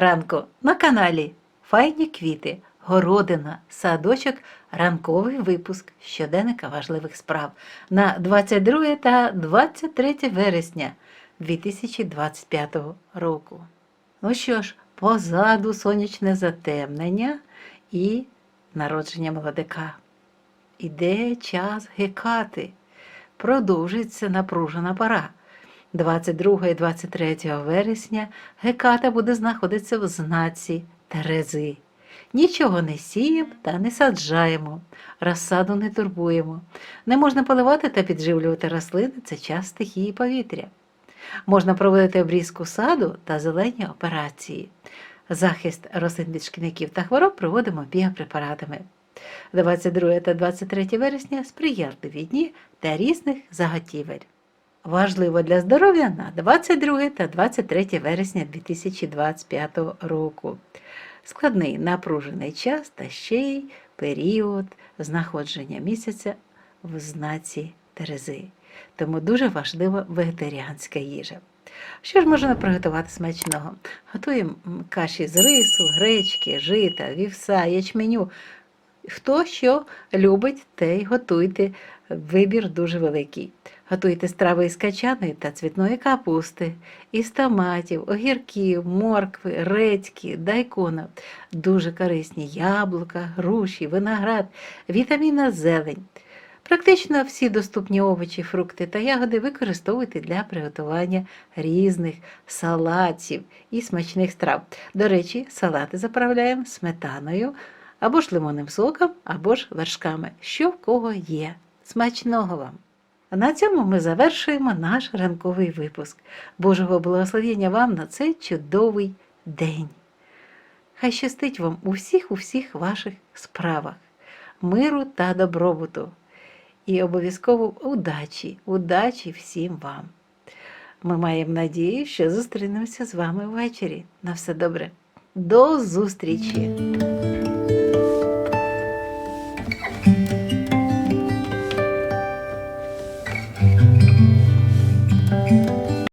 ранку на каналі Файні квіти, городина, садочок, ранковий випуск щоденника важливих справ на 22 та 23 вересня 2025 року. Ну що ж, позаду сонячне затемнення і народження молодика. Іде час гекати. Продовжується напружена пора. 22 і 23 вересня Геката буде знаходитися в знаці Терези. Нічого не сіємо та не саджаємо, розсаду не турбуємо. Не можна поливати та підживлювати рослини це час стихії повітря. Можна проводити обрізку саду та зелені операції. Захист рослин від шкідників та хвороб проводимо біопрепаратами. 22 та 23 вересня сприятливі дні та різних заготівель. Важливо для здоров'я на 22 та 23 вересня 2025 року. Складний напружений час та ще й період знаходження місяця в знаці Терези. Тому дуже важлива вегетаріанська їжа. Що ж можна приготувати смачного? Готуємо каші з рису, гречки, жита, вівса, ячменю. Хто що любить, те й готуйте. Вибір дуже великий. Готуйте страви із качаної та цвітної капусти, із томатів, огірків, моркви, редьки, дайкона. Дуже корисні яблука, груші, виноград, вітамінна зелень. Практично всі доступні овочі, фрукти та ягоди використовуйте для приготування різних салатів і смачних страв. До речі, салати заправляємо сметаною або ж лимонним соком, або ж вершками, що в кого є. Смачного вам! А на цьому ми завершуємо наш ранковий випуск. Божого благословення вам на цей чудовий день. Хай щастить вам у всіх у всіх ваших справах, миру та добробуту. І обов'язково удачі, удачі всім вам. Ми маємо надію, що зустрінемося з вами ввечері. На все добре. До зустрічі!